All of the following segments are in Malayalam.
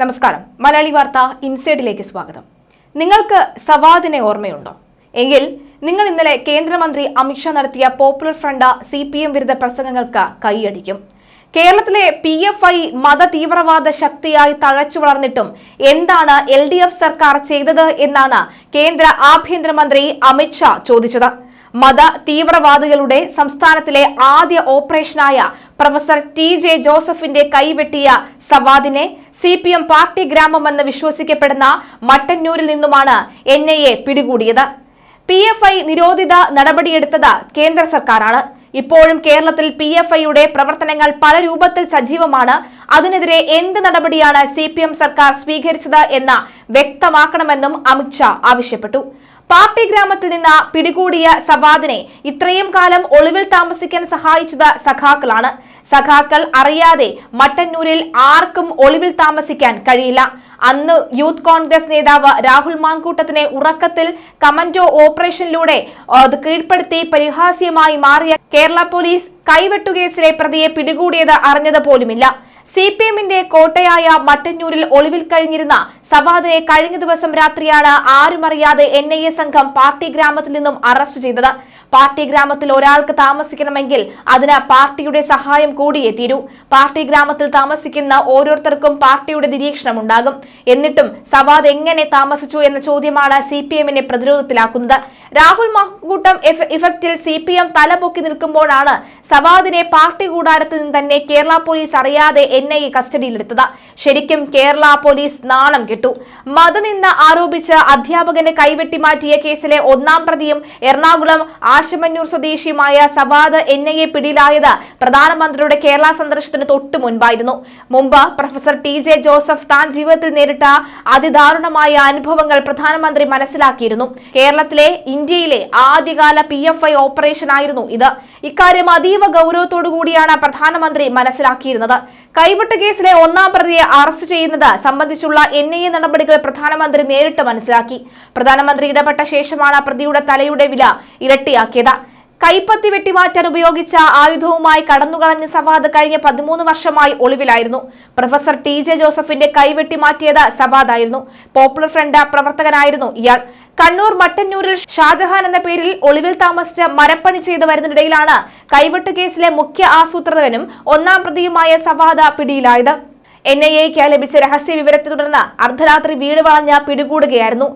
നമസ്കാരം. മലയാളി വാർത്ത ഇൻസൈഡിലേക്ക് സ്വാഗതം. നിങ്ങൾക്ക് സവാദിനെ ഓർമ്മയുണ്ടോ? എങ്കിൽ നിങ്ങൾ ഇന്നലെ കേന്ദ്രമന്ത്രി അമിത്ഷാ നടത്തിയ popular front C P M വിരുദ്ധ പ്രസംഗങ്ങൾക്ക് കൈയടിക്കും. കേരളത്തിലെ പി എഫ് ഐ മത തീവ്രവാദ ശക്തിയായി തഴച്ചു വളർന്നിട്ടും എന്താണ് എൽ ഡി എഫ് സർക്കാർ ചെയ്തത് എന്നാണ് കേന്ദ്ര ആഭ്യന്തരമന്ത്രി അമിത്ഷാ ചോദിച്ചത്. മത തീവ്രവാദികളുടെ സംസ്ഥാനത്തിലെ ആദ്യ ഓപ്പറേഷനായ പ്രൊഫസർ ടി ജെ ജോസഫിന്റെ കൈവെട്ടിയ സവാദിനെ സി പി എം പാർട്ടി ഗ്രാമമെന്ന് വിശ്വസിക്കപ്പെടുന്ന മട്ടന്നൂരിൽ നിന്നുമാണ് എൻ ഐ എ പിടികൂടിയത്. പി എഫ് ഐ നിരോധിത നടപടിയെടുത്തത് കേന്ദ്ര സർക്കാരാണ്. ഇപ്പോഴും കേരളത്തിൽ പി എഫ് ഐയുടെ പ്രവർത്തനങ്ങൾ പല രൂപത്തിൽ സജീവമാണ്. അതിനെതിരെ എന്ത് നടപടിയാണ് സി സർക്കാർ സ്വീകരിച്ചത് എന്ന് വ്യക്തമാക്കണമെന്നും അമിത്ഷാ ആവശ്യപ്പെട്ടു. പാർട്ടി ഗ്രാമത്തിൽ നിന്ന് പിടികൂടിയ സവാദിനെ ഇത്രയും കാലം ഒളിവിൽ താമസിക്കാൻ സഹായിച്ചത് സഖാക്കളാണ്. സഖാക്കൾ അറിയാതെ മട്ടന്നൂരിൽ ആർക്കും ഒളിവിൽ താമസിക്കാൻ കഴിയില്ല. അന്ന് യൂത്ത് കോൺഗ്രസ് നേതാവ് രാഹുൽ മാങ്കൂട്ടത്തിനെ ഉറക്കത്തിൽ കമന്റോ ഓപ്പറേഷനിലൂടെ കീഴ്പ്പെടുത്തി പരിഹാസ്യമായി മാറിയ കേരള പോലീസ് കൈവെട്ടുകേസിലെ പ്രതിയെ പിടികൂടിയത് അറിഞ്ഞത് പോലുമില്ല. സി പി എമ്മിന്റെ കോട്ടയായ മട്ടന്നൂരിൽ ഒളിവിൽ കഴിഞ്ഞിരുന്ന സവാദയെ കഴിഞ്ഞ ദിവസം രാത്രിയാണ് ആരുമറിയാതെ എൻ ഐ എ സംഘം പാർട്ടി ഗ്രാമത്തിൽ നിന്നും അറസ്റ്റ് ചെയ്തത്. പാർട്ടി ഗ്രാമത്തിൽ ഒരാൾക്ക് താമസിക്കണമെങ്കിൽ അതിന് പാർട്ടിയുടെ സഹായം കൂടിയേ തീരൂ പാർട്ടി ഗ്രാമത്തിൽ താമസിക്കുന്ന ഓരോരുത്തർക്കും പാർട്ടിയുടെ നിരീക്ഷണം ഉണ്ടാകും എന്നിട്ടും സവാദ് എങ്ങനെ താമസിച്ചു എന്ന ചോദ്യമാണ് സി പി എമ്മിനെ പ്രതിരോധത്തിലാക്കുന്നത്. രാഹുൽ മാക്കൂട്ടം ഇഫക്റ്റിൽ സി പി എം തലപൊക്കി നിൽക്കുമ്പോഴാണ് സവാദിനെ പാർട്ടി കൂടാരത്തിൽ നിന്ന് തന്നെ കേരള പോലീസ് അറിയാതെ എൻ ഐ എ കസ്റ്റഡിയിലെടുത്തത്. ശരിക്കും കേരള പോലീസ് നാണം കെട്ടു. മതനിന്ദ ആരോപിച്ച് അധ്യാപകനെ കൈവെട്ടി മാറ്റിയ കേസിലെ ഒന്നാം പ്രതിയും എറണാകുളം ആശമന്നൂർ സ്വദേശിയുമായ സവാദ് എൻ ഐ എ പിടിയിലായത് പ്രധാനമന്ത്രിയുടെ കേരള സന്ദർശനത്തിന് തൊട്ടു മുൻപായിരുന്നു. മുമ്പ് പ്രൊഫസർ ടി ജെ ജോസഫ് താൻ ജീവിതത്തിൽ നേരിട്ട അതിദാരുണമായ അനുഭവങ്ങൾ പ്രധാനമന്ത്രി മനസ്സിലാക്കിയിരുന്നു. കേരളത്തിലെ ഇന്ത്യയിലെ ആദ്യകാല പി എഫ് ഐ ഓപ്പറേഷൻ ആയിരുന്നു ഇത്. ഇക്കാര്യം അതീവ ഗൗരവത്തോടു കൂടിയാണ് പ്രധാനമന്ത്രി മനസ്സിലാക്കിയിരുന്നത്. കൈവിട്ട കേസിലെ ഒന്നാം പ്രതിയെ അറസ്റ്റ് ചെയ്യുന്നത് സംബന്ധിച്ചുള്ള എൻ ഐ എ നടപടികൾ പ്രധാനമന്ത്രി നേരിട്ട് മനസ്സിലാക്കി. പ്രധാനമന്ത്രി ഇടപെട്ട ശേഷമാണ് പ്രതിയുടെ തലയുടെ വില ഇരട്ടിയാക്കിയത്. കൈപ്പത്തി വെട്ടിമാറ്റാൻ ഉപയോഗിച്ച ആയുധവുമായി കടന്നുകളഞ്ഞ സവാദ് കഴിഞ്ഞ പതിമൂന്ന് വർഷമായി ഒളിവിലായിരുന്നു. പ്രൊഫസർ ടി ജെ ജോസഫിന്റെ കൈവെട്ടി മാറ്റിയത് സവാദായിരുന്നു. പോപ്പുലർ ഫ്രണ്ട് പ്രവർത്തകനായിരുന്നു ഇയാൾ. കണ്ണൂർ മട്ടന്നൂരിൽ ഷാജഹാൻ എന്ന പേരിൽ ഒളിവിൽ താമസിച്ച് മരപ്പണി ചെയ്തു വരുന്നതിനിടയിലാണ് കൈവെട്ട് കേസിലെ മുഖ്യ ആസൂത്രകനും ഒന്നാം പ്രതിയുമായ സവാദ പിടിയിലായത്. എൻ ഐ എക്ക് ലഭിച്ച രഹസ്യ വിവരത്തെ തുടർന്ന് അർദ്ധരാത്രി വീട് വളഞ്ഞ പിടികൂടുകയായിരുന്നു.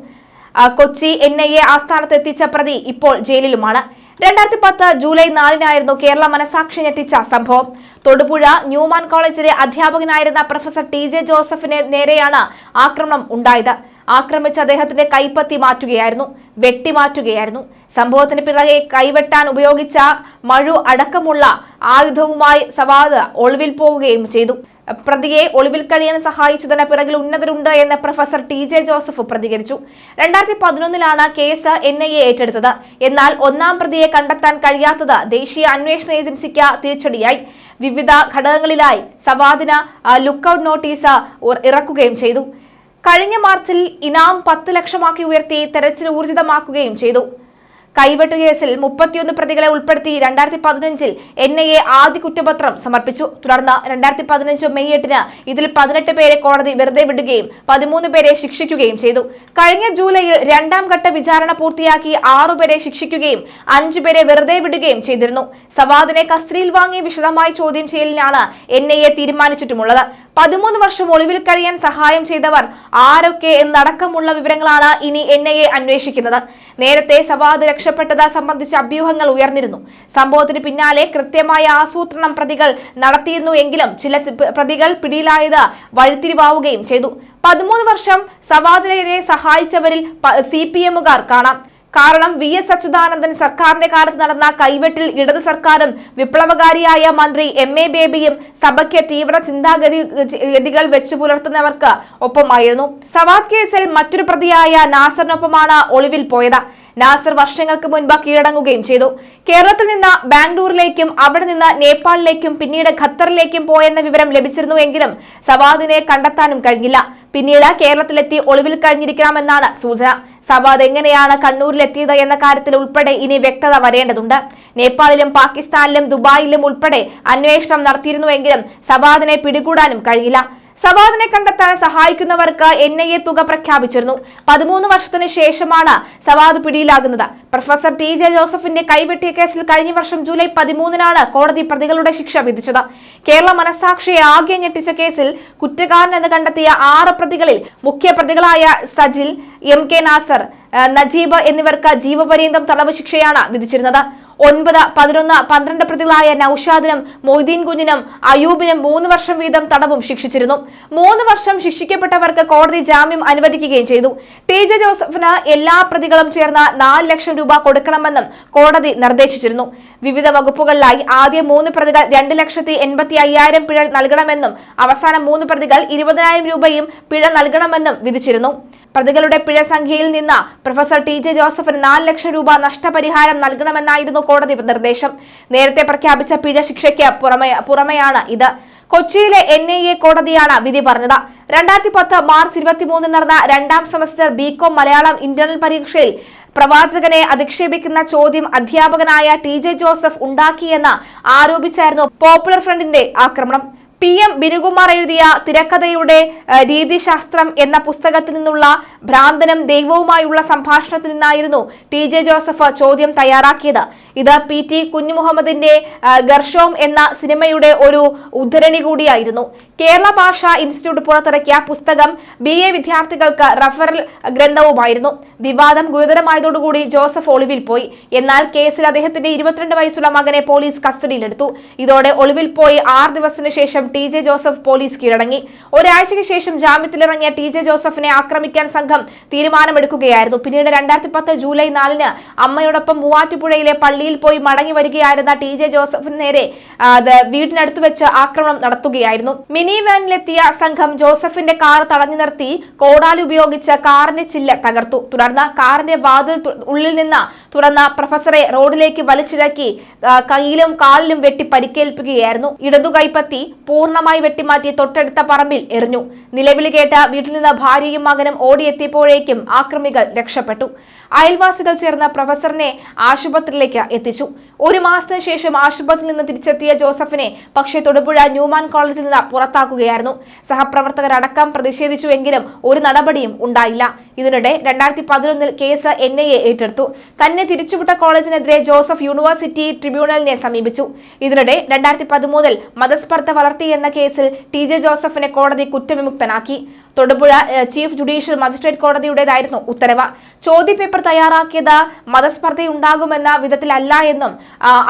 കൊച്ചി എൻ ഐ എ ആസ്ഥാനത്ത് എത്തിച്ച പ്രതി ഇപ്പോൾ ജയിലിലുമാണ്. രണ്ടായിരത്തി പത്ത് ജൂലൈ നാലിനായിരുന്നു കേരള മനസാക്ഷി ഞെട്ടിച്ച സംഭവം. തൊടുപുഴ ന്യൂമാൻ കോളേജിലെ അധ്യാപകനായിരുന്ന പ്രൊഫസർ ടി ജെ ജോസഫിന് നേരെയാണ് ആക്രമണം ഉണ്ടായത്. ആക്രമിച്ച അദ്ദേഹത്തിന്റെ കൈപ്പത്തി മാറ്റുകയായിരുന്നു വെട്ടിമാറ്റുകയായിരുന്നു സംഭവത്തിന് പിറകെ കൈവെട്ടാൻ ഉപയോഗിച്ച മഴു അടക്കമുള്ള ആയുധവുമായി സവാദ് ഒളിവിൽ പോവുകയും ചെയ്തു. പ്രതിയെ ഒളിവിൽ കഴിയാൻ സഹായിച്ചതിന് പിറകിൽ ഉന്നതരുണ്ട് എന്ന് പ്രൊഫസർ ടി ജെ ജോസഫ് പ്രതികരിച്ചു. രണ്ടായിരത്തി പതിനൊന്നിലാണ് കേസ് എൻ ഐ എ ഏറ്റെടുത്തത്. എന്നാൽ ഒന്നാം പ്രതിയെ കണ്ടെത്താൻ കഴിയാത്തത് ദേശീയ അന്വേഷണ ഏജൻസിക്ക് തിരിച്ചടിയായി. വിവിധ ഘടകങ്ങളിലായി സവാദിന ലുക്കൌട്ട് നോട്ടീസ് ഇറക്കുകയും ചെയ്തു. കഴിഞ്ഞ മാർച്ചിൽ ഇനാം പത്ത് ലക്ഷമാക്കി ഉയർത്തി തെരച്ചിൽ ഊർജിതമാക്കുകയും ചെയ്തു. കൈവെട്ട് കേസിൽ മുപ്പത്തിയൊന്ന് പ്രതികളെ ഉൾപ്പെടുത്തി രണ്ടായിരത്തി പതിനഞ്ചിൽ എൻ ഐ എ ആദ്യ കുറ്റപത്രം സമർപ്പിച്ചു. തുടർന്ന് രണ്ടായിരത്തി പതിനഞ്ച് മെയ് എട്ടിന് ഇതിൽ പതിനെട്ട് പേരെ കോടതി വെറുതെ വിടുകയും പതിമൂന്ന് പേരെ ശിക്ഷിക്കുകയും ചെയ്തു. കഴിഞ്ഞ ജൂലൈയിൽ രണ്ടാം ഘട്ട വിചാരണ പൂർത്തിയാക്കി ആറുപേരെ ശിക്ഷിക്കുകയും അഞ്ചുപേരെ വെറുതെ വിടുകയും ചെയ്തിരുന്നു. സവാദിനെ കസ്റ്റഡിയിൽ വാങ്ങി വിശദമായി ചോദ്യം ചെയ്യലിനാണ് എൻ ഐ എ തീരുമാനിച്ചിട്ടുമുള്ളത്. പതിമൂന്ന് വർഷം ഒളിവിൽ കഴിയാൻ സഹായം ചെയ്തവർ ആരൊക്കെ എന്നടക്കമുള്ള വിവരങ്ങളാണ് ഇനി എൻ ഐ എ അന്വേഷിക്കുന്നത്. നേരത്തെ സവാദ് രക്ഷപ്പെട്ടത് സംബന്ധിച്ച അഭ്യൂഹങ്ങൾ ഉയർന്നിരുന്നു. സംഭവത്തിന് പിന്നാലെ കൃത്യമായ ആസൂത്രണം പ്രതികൾ നടത്തിയിരുന്നു എങ്കിലും ചില പ്രതികൾ പിടിയിലായത് വഴിത്തിരിവാവുകയും ചെയ്തു. പതിമൂന്ന് വർഷം സവാദിനെ സഹായിച്ചവരിൽ സി പി എമ്മുകാർ കാണാം. കാരണം വി എസ് അച്യുതാനന്ദൻ സർക്കാരിന്റെ കാലത്ത് നടന്ന കൈവെട്ടിൽ ഇടതു സർക്കാരും വിപ്ലവകാരിയായ മന്ത്രി എം എ ബേബിയും സഭയ്ക്ക് തീവ്ര ചിന്താഗതി ഗതികൾ വെച്ചു പുലർത്തുന്നവർക്ക് ഒപ്പമായിരുന്നു. സവാദ് കേസിൽ മറ്റൊരു പ്രതിയായ നാസറിനൊപ്പമാണ് ഒളിവിൽ പോയത്. നാസർ വർഷങ്ങൾക്ക് മുൻപ് കീഴടങ്ങുകയും ചെയ്തു. കേരളത്തിൽ നിന്ന് ബാംഗ്ലൂരിലേക്കും അവിടെ നിന്ന് നേപ്പാളിലേക്കും പിന്നീട് ഖത്തറിലേക്കും പോയെന്ന വിവരം ലഭിച്ചിരുന്നുവെങ്കിലും സവാദിനെ കണ്ടെത്താനും കഴിഞ്ഞില്ല. പിന്നീട് കേരളത്തിലെത്തി ഒളിവിൽ കഴിഞ്ഞിരിക്കണമെന്നാണ് സൂചന. സവാദ് എങ്ങനെയാണ് കണ്ണൂരിലെത്തിയത് എന്ന കാര്യത്തിൽ ഉൾപ്പെടെ ഇനി വ്യക്തത വരേണ്ടതുണ്ട്. നേപ്പാളിലും പാകിസ്ഥാനിലും ദുബായിലും ഉൾപ്പെടെ അന്വേഷണം നടത്തിയിരുന്നുവെങ്കിലും സവാദിനെ പിടികൂടാനും കഴിയില്ല സവാദിനെ കണ്ടെത്താൻ സഹായിക്കുന്നവർക്ക് എൻ ഐ എ തുക പ്രഖ്യാപിച്ചിരുന്നു. പതിമൂന്ന് വർഷത്തിന് ശേഷമാണ് സവാദ് പിടിയിലാകുന്നത്. പ്രൊഫസർ ടി ജെ ജോസഫിന്റെ കൈവെട്ടിയ കേസിൽ കഴിഞ്ഞ വർഷം ജൂലൈ പതിമൂന്നിനാണ് കോടതി പ്രതികളുടെ ശിക്ഷ വിധിച്ചത്. കേരള മനസാക്ഷിയെ ആകെ ഞെട്ടിച്ച കേസിൽ കുറ്റക്കാരനെന്ന് കണ്ടെത്തിയ ആറ് പ്രതികളിൽ മുഖ്യ പ്രതികളായ സജിൽ എം കെ നാസർ നജീബ് എന്നിവർക്ക് ജീവപര്യന്തം തടവ് ശിക്ഷയാണ് വിധിച്ചിരുന്നത്. ഒൻപത് പതിനൊന്ന് പന്ത്രണ്ട് പ്രതികളായ നൌഷാദിനും മൊയ്തീൻ കുഞ്ഞിനും അയൂബിനും മൂന്ന് വർഷം വീതം തടവും ശിക്ഷിച്ചിരുന്നു. മൂന്ന് വർഷം ശിക്ഷിക്കപ്പെട്ടവർക്ക് കോടതി ജാമ്യം അനുവദിക്കുകയും ചെയ്തു. ടി ജെ ജോസഫിന് എല്ലാ പ്രതികളും ചേർന്ന് നാല് ലക്ഷം രൂപ കൊടുക്കണമെന്നും കോടതി നിർദ്ദേശിച്ചിരുന്നു. വിവിധ വകുപ്പുകളിലായി ആദ്യ മൂന്ന് പ്രതികൾ രണ്ട് ലക്ഷത്തി എൺപത്തി അയ്യായിരം പിഴ നൽകണമെന്നും അവസാന മൂന്ന് പ്രതികൾ ഇരുപതിനായിരം രൂപയും പിഴ നൽകണമെന്നും വിധിച്ചിരുന്നു. പ്രതികളുടെ പിഴ സംഖ്യയിൽ നിന്ന് പ്രൊഫസർ ടി ജെ ജോസഫിന് നാല് ലക്ഷം രൂപ നഷ്ടപരിഹാരം നൽകണമെന്നായിരുന്നു കോടതി നിർദ്ദേശം. നേരത്തെ പ്രഖ്യാപിച്ച പിഴ ശിക്ഷയ്ക്ക് പുറമെ പുറമെയാണ് ഇത്. കൊച്ചിയിലെ എൻ ഐ എ കോടതിയാണ് വിധി പറഞ്ഞത്. രണ്ടായിരത്തി പത്ത് മാർച്ച് ഇരുപത്തിമൂന്നിന് നടന്ന രണ്ടാം സെമസ്റ്റർ ബികോം മലയാളം ഇന്റേണൽ പരീക്ഷയിൽ പ്രവാചകനെ അധിക്ഷേപിക്കുന്ന ചോദ്യം അധ്യാപകനായ ടി ജെ ജോസഫ് ഉണ്ടാക്കിയെന്ന് ആരോപിച്ചായിരുന്നു പോപ്പുലർ ഫ്രണ്ടിന്റെ ആക്രമണം. പി എം ബിനുകുമാർ എഴുതിയ തിരക്കഥയുടെ രീതിശാസ്ത്രം എന്ന പുസ്തകത്തിൽ നിന്നുള്ള ഭ്രാന്തനും ദൈവവുമായുള്ള സംഭാഷണത്തിൽ നിന്നായിരുന്നു ടി ജെ ജോസഫ് ചോദ്യം തയ്യാറാക്കിയത്. ഇത് പി ടി കുഞ്ഞുമുഹമ്മദിന്റെ ഗർഷോം എന്ന സിനിമയുടെ ഒരു ഉദ്ധരണി കൂടിയായിരുന്നു. കേരള ഭാഷാ ഇൻസ്റ്റിറ്റ്യൂട്ട് പുറത്തിറക്കിയ പുസ്തകം ബി എ വിദ്യാർത്ഥികൾക്ക് റഫറൽ ഗ്രന്ഥവുമായിരുന്നു. വിവാദം ഗുരുതരമായതോടുകൂടി ജോസഫ് ഒളിവിൽ പോയി. എന്നാൽ കേസിൽ അദ്ദേഹത്തിന്റെ ഇരുപത്തിരണ്ട് വയസ്സുള്ള മകനെ പോലീസ് കസ്റ്റഡിയിലെടുത്തു. ഇതോടെ ഒളിവിൽ പോയി ആറ് ദിവസത്തിന് ശേഷം ടി ജെ ജോസഫ് പോലീസ് കീഴടങ്ങി. ഒരാഴ്ചയ്ക്ക് ശേഷം ജാമ്യത്തിലിറങ്ങിയ ടി ജെ ജോസഫിനെ ആക്രമിക്കാൻ സംഘം തീരുമാനമെടുക്കുകയായിരുന്നു. പിന്നീട് രണ്ടായിരത്തി പത്ത് ജൂലൈ നാലിന് അമ്മയോടൊപ്പം മൂവാറ്റുപുഴയിലെ പള്ളിയിൽ പോയി മടങ്ങി വരികയായിരുന്ന ടി ജെ ജോസഫിന് നേരെ വീടിനടുത്ത് വെച്ച് ആക്രമണം നടത്തുകയായിരുന്നു. മിനി വാനിലെത്തിയ സംഘം ജോസഫിന്റെ കാർ തടഞ്ഞു നിർത്തി കോടാലി ഉപയോഗിച്ച് കാറിന്റെ ചില്ല തകർത്തു. തുടർന്ന് കാറിന്റെ വാതിൽ ഉള്ളിൽ നിന്ന് തുറന്ന പ്രൊഫസറെ റോഡിലേക്ക് വലിച്ചിഴക്കി കയ്യിലും കാലിലും വെട്ടി പരിക്കേൽപ്പിക്കുകയായിരുന്നു. ഇടതു കൈപ്പത്തി പൂർണമായി വെട്ടിമാറ്റി തൊട്ടടുത്ത പറമ്പിൽ എറിഞ്ഞു. നിലവിളി കേട്ട വീട്ടിൽ നിന്ന് ഭാര്യയും മകനും ഓടിയെത്തിയപ്പോഴേക്കും ആക്രമികൾ രക്ഷപ്പെട്ടു. അയൽവാസികൾ ചേർന്ന പ്രൊഫസറിനെ ആശുപത്രിയിലേക്ക് എത്തിച്ചു. ഒരു മാസത്തിന് ശേഷം ആശുപത്രിയിൽ നിന്ന് തിരിച്ചെത്തിയ ജോസഫിനെ പക്ഷേ തൊടുപുഴ ന്യൂമാൻ കോളേജിൽ നിന്ന് പുറത്താക്കുകയായിരുന്നു. സഹപ്രവർത്തകരടക്കം പ്രതിഷേധിച്ചുവെങ്കിലും ഒരു നടപടിയും ഉണ്ടായില്ല. ഇതിനിടെ രണ്ടായിരത്തി പതിനൊന്നിൽ കേസ് എൻ ഐ എ ഏറ്റെടുത്തു. തന്നെ തിരിച്ചുവിട്ട കോളേജിനെതിരെ ജോസഫ് യൂണിവേഴ്സിറ്റി ട്രിബ്യൂണലിനെ സമീപിച്ചു. ഇതിനിടെ രണ്ടായിരത്തി പതിമൂന്നിൽ മതസ്പർദ്ധ വളർത്തി എന്ന കേസിൽ ടി ജെ ജോസഫിനെ കോടതി കുറ്റവിമുക്തനാക്കി. തൊടുപുഴ ചീഫ് ജുഡീഷ്യൽ മജിസ്ട്രേറ്റ് കോടതിയുടേതായിരുന്നു ഉത്തരവ്. ചോദ്യപേപ്പർ തയ്യാറാക്കിയത് മതസ്പർദ്ധയുണ്ടാകുമെന്ന വിധത്തിലല്ല എന്നും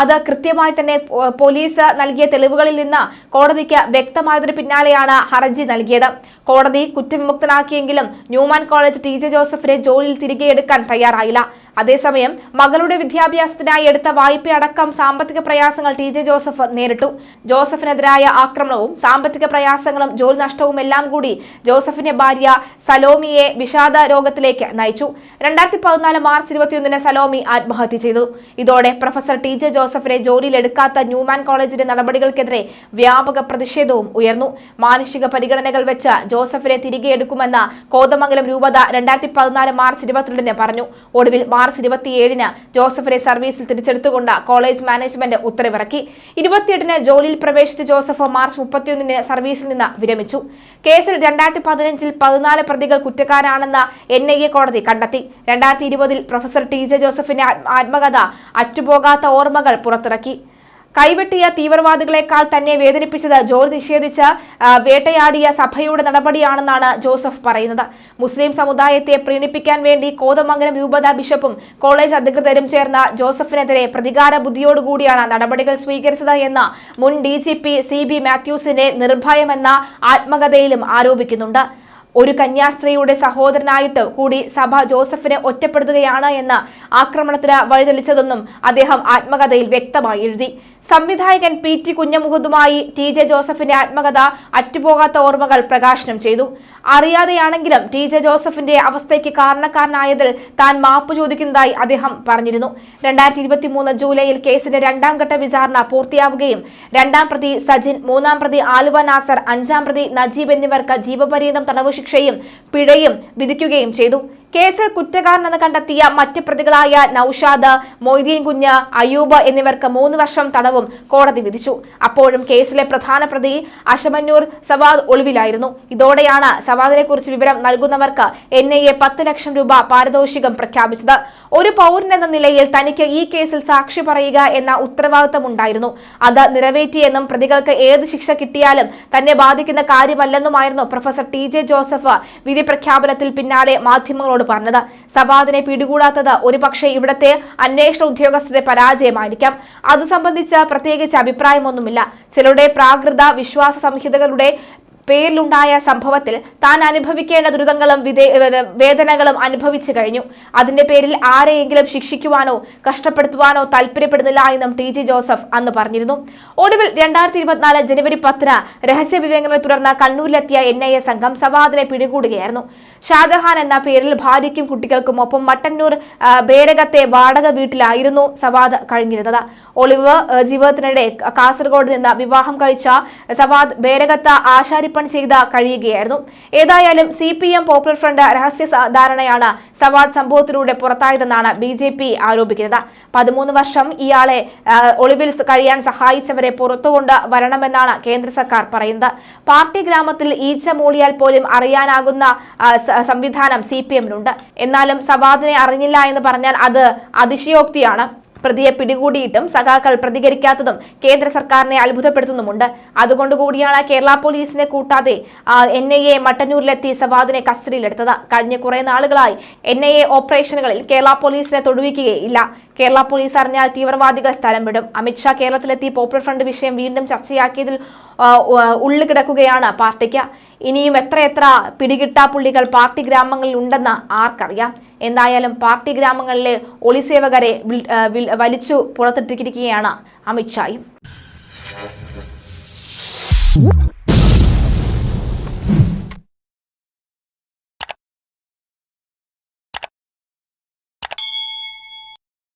അത് കൃത്യമായി തന്നെ പോലീസ് നൽകിയ തെളിവുകളിൽ നിന്ന് കോടതിക്ക് വ്യക്തമായതിനു പിന്നാലെയാണ് ഹർജി നൽകിയത്. കോടതി കുറ്റവിമുക്തനാക്കിയെങ്കിലും ന്യൂമാൻ കോളേജ് ടി ജെ ജോസഫിനെ ജോലിയിൽ തിരികെ എടുക്കാൻ തയ്യാറായില്ല. അതേസമയം മകളുടെ വിദ്യാഭ്യാസത്തിനായി എടുത്ത വായ്പയടക്കം സാമ്പത്തിക പ്രയാസങ്ങൾ ടി ജെ ജോസഫ് നേരിട്ടു. ജോസഫിനെതിരായ ആക്രമണവും സാമ്പത്തിക പ്രയാസങ്ങളും ജോലി നഷ്ടവും എല്ലാം കൂടി ജോസഫിന്റെ ഭാര്യ സലോമിയെ വിഷാദ രോഗത്തിലേക്ക് നയിച്ചു. രണ്ടായിരത്തി പതിനാല് മാർച്ച് ഇരുപത്തിയൊന്നിന് സലോമി ആത്മഹത്യ ചെയ്തു. ഇതോടെ പ്രൊഫസർ ടി ജെ ജോസഫിനെ ജോലിയിലെടുക്കാത്ത ന്യൂമാൻ കോളേജിന്റെ നടപടികൾക്കെതിരെ വ്യാപക പ്രതിഷേധവും ഉയർന്നു. മാനുഷിക പരിഗണനകൾ വെച്ച് ജോസഫിനെ തിരികെ എടുക്കുമെന്ന കോതമംഗലം രൂപത രണ്ടായിരത്തി പതിനാല് മാർച്ച് ഇരുപത്തിരണ്ടിന് പറഞ്ഞു. ഒടുവിൽ ഇരുപത്തിയേഴിന് ജോസഫിനെ സർവീസിൽ തിരിച്ചെടുത്തുകൊണ്ട് കോളേജ് മാനേജ്മെന്റ് ഉത്തരവിറക്കി. ഇരുപത്തിയെട്ടിന് ജോലിയിൽ പ്രവേശിച്ച ജോസഫ് മാർച്ച് മുപ്പത്തിയൊന്നിന് സർവീസിൽ നിന്ന് വിരമിച്ചു. കേസിൽ രണ്ടായിരത്തി പതിനഞ്ചിൽ പതിനാല് പ്രതികൾ കുറ്റക്കാരാണെന്ന് എൻ ഐ എ കോടതി കണ്ടെത്തി. രണ്ടായിരത്തി ഇരുപതിൽ പ്രൊഫസർ ടി ജെ ജോസഫിന്റെ ആത്മകഥ അറ്റുപോകാത്ത ഓർമ്മകൾ പുറത്തിറക്കി. കൈവെട്ടിയ തീവ്രവാദികളെക്കാൾ തന്നെ വേദനിപ്പിച്ചത് ജോലി നിഷേധിച്ച് വേട്ടയാടിയ സഭയുടെ നടപടിയാണെന്നാണ് ജോസഫ് പറയുന്നത്. മുസ്ലിം സമുദായത്തെ പ്രീണിപ്പിക്കാൻ വേണ്ടി കോതമംഗലം രൂപത ബിഷപ്പും കോളേജ് അധികൃതരും ചേർന്ന ജോസഫിനെതിരെ പ്രതികാര ബുദ്ധിയോടുകൂടിയാണ് നടപടികൾ സ്വീകരിച്ചത് എന്ന് മുൻ D G P C B മാത്യൂസിന്റെ നിർഭയമെന്ന ആത്മകഥയിലും ആരോപിക്കുന്നുണ്ട്. ഒരു കന്യാസ്ത്രീയുടെ സഹോദരനായിട്ട് കൂടി സഭ ജോസഫിനെ ഒറ്റപ്പെടുത്തുകയാണ് എന്ന് ആക്രമണത്തിന് വഴിതെളിച്ചതെന്നും അദ്ദേഹം ആത്മകഥയിൽ വ്യക്തമായി എഴുതി. സംവിധായകൻ പി ടി കുഞ്ഞമുഖത്തുമായി ടി ജെ ജോസഫിന്റെ ആത്മകഥ അറ്റുപോകാത്ത ഓർമ്മകൾ പ്രകാശനം ചെയ്തു. അറിയാതെയാണെങ്കിലും ടി ജെ ജോസഫിന്റെ അവസ്ഥയ്ക്ക് കാരണക്കാരനായതിൽ താൻ മാപ്പ് ചോദിക്കുന്നതായി അദ്ദേഹം പറഞ്ഞിരുന്നു. രണ്ടായിരത്തി ഇരുപത്തി മൂന്ന് ജൂലൈയിൽ കേസിന്റെ രണ്ടാം ഘട്ട വിചാരണ പൂർത്തിയാവുകയും രണ്ടാം പ്രതി സജിൻ മൂന്നാം പ്രതി ആലുവ നാസർ അഞ്ചാം പ്രതി നജീബ് എന്നിവർക്ക് ജീവപര്യന്തം തടവ് ശിക്ഷയും പിഴയും വിധിക്കുകയും ചെയ്തു. കേസിൽ കുറ്റക്കാരനെന്ന് കണ്ടെത്തിയ മറ്റ് പ്രതികളായ നൌഷാദ് മൊയ്തീൻ കുഞ്ഞ് അയൂബ് എന്നിവർക്ക് മൂന്ന് വർഷം തടവും കോടതി വിധിച്ചു. അപ്പോഴും കേസിലെ പ്രധാന പ്രതി അശമന്നൂർ സവാദ് ഒളിവിലായിരുന്നു. ഇതോടെയാണ് സവാദിനെ കുറിച്ച് വിവരം നൽകുന്നവർക്ക് എൻ ഐ എ പത്ത് ലക്ഷം രൂപ പാരിതോഷികം പ്രഖ്യാപിച്ചത്. ഒരു പൗരൻ എന്ന നിലയിൽ തനിക്ക് ഈ കേസിൽ സാക്ഷി പറയുക എന്ന ഉത്തരവാദിത്തം ഉണ്ടായിരുന്നു അത് നിറവേറ്റിയെന്നും പ്രതികൾക്ക് ഏത് ശിക്ഷ കിട്ടിയാലും തന്നെ ബാധിക്കുന്ന കാര്യമല്ലെന്നുമായിരുന്നു പ്രൊഫസർ ടി ജെ ജോസഫ് വിധി പ്രഖ്യാപനത്തിൽ പിന്നാലെ മാധ്യമങ്ങളോട് പറഞ്ഞത്. സവാദിനെ പിടികൂടാത്തത് ഒരുപക്ഷെ ഇവിടത്തെ അന്വേഷണ ഉദ്യോഗസ്ഥരുടെ പരാജയമായിരിക്കാം. അത് സംബന്ധിച്ച് പ്രത്യേകിച്ച് അഭിപ്രായമൊന്നുമില്ല. ചിലരുടെ പ്രാകൃത വിശ്വാസ സംഹിതകളുടെ പേരിലുണ്ടായ സംഭവത്തിൽ താൻ അനുഭവിക്കേണ്ട ദുരിതങ്ങളും വേദനകളും അനുഭവിച്ചു കഴിഞ്ഞു. അതിന്റെ പേരിൽ ആരെയെങ്കിലും ശിക്ഷിക്കുവാനോ കഷ്ടപ്പെടുത്തുവാനോ താല്പര്യപ്പെടുന്നില്ല എന്നും ടി ജി ജോസഫ് അന്ന് പറഞ്ഞിരുന്നു. ഒടുവിൽ രണ്ടായിരത്തി ഇരുപത്തിനാല് ജനുവരി പത്തിന് രഹസ്യ വിവരങ്ങളെ തുടർന്ന് കണ്ണൂരിലെത്തിയ എൻ ഐ എ സംഘം സവാദിനെ പിടികൂടുകയായിരുന്നു. ഷാജഹാൻ എന്ന പേരിൽ ഭാര്യയ്ക്കും കുട്ടികൾക്കും ഒപ്പം മട്ടന്നൂർ ബേരകത്തെ വാടക വീട്ടിലായിരുന്നു സവാദ് കഴിഞ്ഞിരുന്നത്. ഒളിവ് ജീവിതത്തിനിടെ കാസർഗോഡ് നിന്ന് വിവാഹം കഴിച്ച സവാദ് ബേരകത്ത് ആശാരിപ്പണി ചെയ്ത് കഴിയുകയായിരുന്നു. ഏതായാലും C P M popular front രഹസ്യ ധാരണയാണ് സവാദ് സംഭവത്തിലൂടെ പുറത്തായതെന്നാണ് ബി ജെ പി ആരോപിക്കുന്നത്. പതിമൂന്ന് വർഷം ഇയാളെ ഒളിവിൽ കഴിയാൻ സഹായിച്ചവരെ പുറത്തുകൊണ്ട് വരണമെന്നാണ് കേന്ദ്ര സർക്കാർ പറയുന്നത്. പാർട്ടി ഗ്രാമത്തിൽ ഈച്ച മൂളിയാൽ പോലും അറിയാനാകുന്ന സംവിധാനം സി പി എമ്മിനുണ്ട്. എന്നാലും സവാദിനെ അറിഞ്ഞില്ല എന്ന് പറഞ്ഞാൽ അത് അതിശയോക്തിയാണ്. പ്രതിയെ പിടികൂടിയിട്ടും സഖാക്കൾ പ്രതികരിക്കാത്തതും കേന്ദ്ര സർക്കാരിനെ അത്ഭുതപ്പെടുത്തുന്നുമുണ്ട്. അതുകൊണ്ട് കൂടിയാണ് കേരള പോലീസിനെ കൂട്ടാതെ എൻ ഐ എ മട്ടന്നൂരിലെത്തി സവാദിനെ കസ്റ്റഡിയിലെടുത്തത്. കഴിഞ്ഞ കുറെ നാളുകളായി എൻ ഐ എ ഓപ്പറേഷനുകളിൽ കേരള പോലീസിനെ തൊടുവിക്കുകയില്ല. കേരള പോലീസ് അറിഞ്ഞാൽ തീവ്രവാദികൾ സ്ഥലം വിടും. അമിത്ഷാ കേരളത്തിലെത്തി പോപ്പുലർ ഫ്രണ്ട് വിഷയം വീണ്ടും ചർച്ചയാക്കിയതിൽ ഉള്ളു കിടക്കുകയാണ് പാർട്ടിക്ക്. ഇനിയും എത്രയെത്ര പിടികിട്ടാപ്പുള്ളികൾ പാർട്ടി ഗ്രാമങ്ങളിൽ ഉണ്ടെന്ന് ആർക്കറിയാം. എന്തായാലും പാർട്ടി ഗ്രാമങ്ങളിലെ ഒളിസേവകരെ വലിച്ചു പുറത്തിട്ടിരിക്കുകയാണ് അമിത്ഷായും